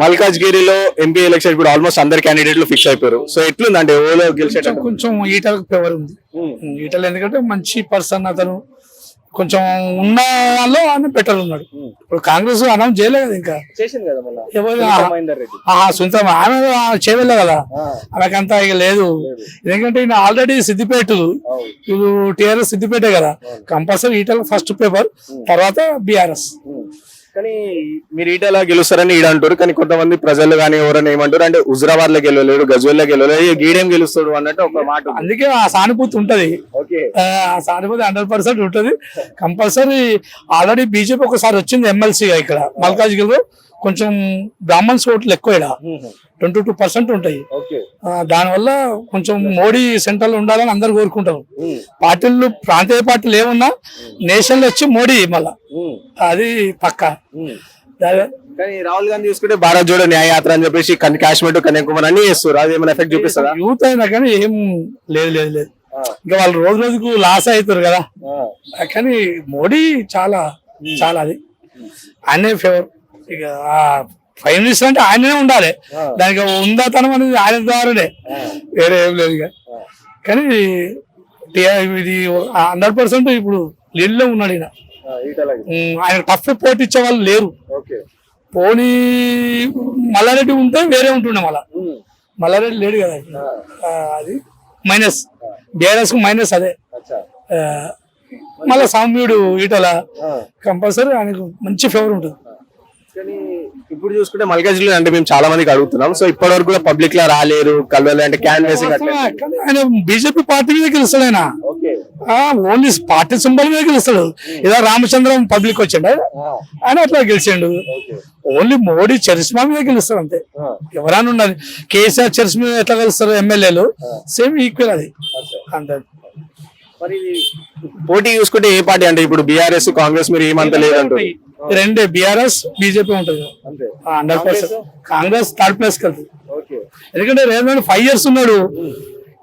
మల్కాజ్గిరిలో MP election ఇప్పుడు almost అందరు క్యాండిడేట్లు ఫిక్స్ అయిపోయారు. సో ఎట్లుందండి? ఓలో గెలిచేటట్టు కొంచెం ఈటలకు ఫేవర్ ఉంది. ఈటలు ఎందుకంటే మంచి పర్సన్ అతను. కొంచెం ఉన్న వాళ్ళు ఆయన బెటర్ ఉన్నాడు. ఇప్పుడు కాంగ్రెస్ అనౌన్స్ చేయలేదు ఇంకా. సొంతం ఆమె చేయలే కదా. ఆమెకంతా ఇక లేదు. ఎందుకంటే ఈయన ఆల్రెడీ సిద్దిపేట ఇప్పుడు టీఆర్ఎస్ సిద్దిపేటే కదా. కంపల్సరీ ఈటల ఫస్ట్ పేపర్ తర్వాత బీఆర్ఎస్ కానీ మీరు ఈటలా గెలుస్తారని ఈడ అంటారు కానీ కొంతమంది ప్రజలు కానీ ఎవరైనా ఏమంటారు అంటే హుజరాబాద్లో గెలవలేడు గజ్వేల్లో గెలవలేడు ఈ గీడేం గెలుస్తాడు అన్నట్టు ఒక మాట ఉంది. అందుకే ఆ సానుభూతి ఉంటది. ఓకే. ఆ సానుభూతి హండ్రెడ్ పర్సెంట్ ఉంటుంది. కంపల్సరీ ఆల్రెడీ బీజేపీ ఒకసారి వచ్చింది ఎమ్మెల్సీగా ఇక్కడ మల్కాజ్గిరిలో. కొంచెం బ్రాహ్మణ్స్ ఓట్లు ఎక్కువ ఇక్కడ ట్వంటీ టూ పర్సెంట్ ఉంటాయి. దానివల్ల కొంచెం మోడీ సెంట్రల్ ఉండాలని అందరు కోరుకుంటారు. పార్టీలు ప్రాంతీయ పార్టీలు ఏమున్నా నేషనల్ వచ్చి మోడీ మళ్ళా. అది పక్క. కానీ రాహుల్ గాంధీ చూసుకుంటే భారత్ జోడో న్యాయ యాత్ర అని చెప్పేసి కన్- కాశ్మీర్ కన్యాకుమారి అన్ని చేస్తారు అది ఏమైనా ఎఫెక్ట్ చూపిస్తుందా యూత్ అయినా కానీ ఏం లేదు లేదు లేదు. ఇంకా వాళ్ళు రోజు రోజుకు లాస్ అవుతారు కదా. కానీ మోడీ చాలా చాలా అది. ఆయనే ఫేవర్ ఇక ఆ ప్రైమ్ మినిస్టర్ అంటే ఆయననే ఉండాలి. దానికి ఉందాతనం అనేది ఆయన ద్వారానే. వేరే ఏం లేదు ఇక. కానీ ఇది హండ్రెడ్ పర్సెంట్ ఇప్పుడు లీడ్లో ఉన్నాడు ఈయన. ఆయన టఫ్ పోటీ ఇచ్చే వాళ్ళు లేరు. పోనీ మల్లారెడ్డి ఉంటే వేరే ఉంటుండే మళ్ళా. మల్లారెడ్డి లేడు కదా అది మైనస్. బీఆర్ఎస్కు మైనస్ అదే. మళ్ళా సౌమ్యుడు ఈటల కంపల్సరీ ఆయనకు మంచి ఫేవర్ ఉంటుంది. కానీ ఇప్పుడు చూసుకుంటే మల్కాజ్గిరి అంటే మేము చాలా మందికి అడుగుతున్నాం. సో ఇప్పటి వరకు కూడా పబ్లిక్ లా రాలేరు కలవలే అంటే క్యాన్వేసింగ్ ఆయన బీజేపీ పార్టీ మీద గెలుస్తాడు ఆయన. ఓన్లీ పార్టీ సింబల్ మీద గెలుస్తాడు. ఏదో రామచంద్రం పబ్లిక్ వచ్చిండు. ఆయన అట్లా గెలిచిండు. ఓన్లీ మోడీ చరిస్మా మీద గెలుస్తాడు అంతే. ఎవరైనా ఉండాలి. కేసీఆర్ చరిస్మా మీద ఎట్లా గెలుస్తారు ఎమ్మెల్యేలు? సేమ్ ఈక్వల్ అది. అంతే. మరి పోటీ చూసుకుంటే ఏ పార్టీ అంటే ఇప్పుడు బీఆర్ఎస్ కాంగ్రెస్ మీరు ఏమంత లేదంటారు? రెండే బీఆర్ఎస్ బీజేపీ ఉంటుంది. Hundred percent. Congress third place వెళ్తుంది. ఎందుకంటే రేవంత్ ఫైవ్ ఇయర్స్ ఉన్నాడు.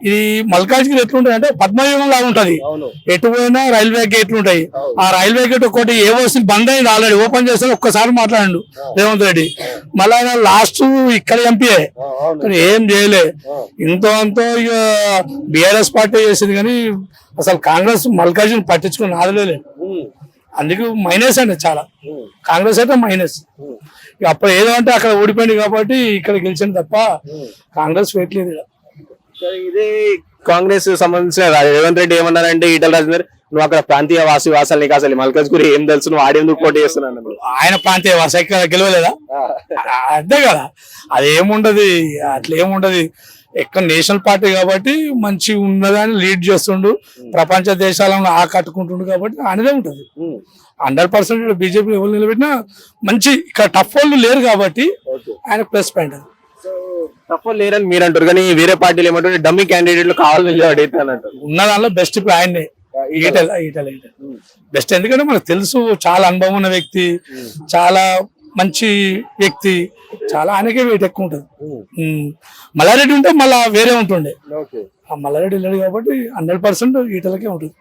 ఇది మల్కాజ్గిరి ఎట్లుంటది అంటే పద్మవ్యూహం లాగా ఉంటది. ఎటు పోయినా రైల్వే గేట్లు ఉంటాయి. ఆ రైల్వే గేట్ ఒకటి ఏ వస్తుంది బంద్ అయింది ఆల్రెడీ. ఓపెన్ చేస్తే ఒక్కసారి మాట్లాడండు రేవంత్ రెడ్డి. మళ్ళీ ఆయన లాస్ట్ ఇక్కడ ఎంపీఏ కానీ ఏం చేయలే. ఇంతో అంతో ఇక బీఆర్ఎస్ పార్టీ చేసింది కానీ అసలు కాంగ్రెస్ మల్కాజ్గిరిని పట్టించుకుని నాదలేదు అందుకు మైనస్ అండి చాలా. కాంగ్రెస్ అయితే మైనస్ ఇక అప్పుడు ఏదో అంటే అక్కడ ఓడిపోయింది కాబట్టి ఇక్కడ గెలిచింది తప్ప కాంగ్రెస్ పెట్టలేదు ఇదే కాంగ్రెస్ సంబంధించిన రేవంత్ రెడ్డి ఏమన్నారంటే ఈటల రాజేందర్ నువ్వు అక్కడ ప్రాంతీయ వాసి వాసాలు నీకు అసలు మల్కాజ్గిరి ఏం తెలుసు నువ్వు ఆడేందుకు పోటీ చేస్తున్నాను ఆయన ప్రాంతీయ వాస ఇక్కడ గెలవలేదా? అంతే కదా. అది ఏముండదు అట్లా ఏముండదు ఎక్కడ నేషనల్ పార్టీ కాబట్టి మంచి ఉన్నదాన్ని లీడ్ చేస్తుండు. ప్రపంచ దేశాలను ఆకట్టుకుంటుండు కాబట్టి ఆయనదే ఉంటుంది. హండ్రెడ్ పర్సెంట్ బీజేపీ ఎవరు నిలబెట్టినా మంచి ఇక్కడ టఫ్ వాళ్ళు లేరు కాబట్టి ఆయన ప్లస్ పాయింట్ అది. తప్ప లేరని మీరు అంటారు కానీ వేరే పార్టీలు ఏమంటారు డమ్మీ క్యాండిడేట్లు కావాలని నిలబడి అని అంటారు. ఉన్న దానిలో బెస్ట్ ఇప్పుడు ఆయన్నే ఈటల. ఈటల ఈటల బెస్ట్ ఎందుకంటే మనకు తెలుసు చాలా అనుభవం ఉన్న వ్యక్తి చాలా మంచి వ్యక్తి. చాలా ఆయనకే వెయిట్ ఎక్కువ ఉంటుంది. మల్లారెడ్డి ఉంటే మళ్ళా వేరే ఉంటుండే. ఆ మల్లారెడ్డి లేడు కాబట్టి హండ్రెడ్ పర్సెంట్ ఈటలకే ఉంటుంది.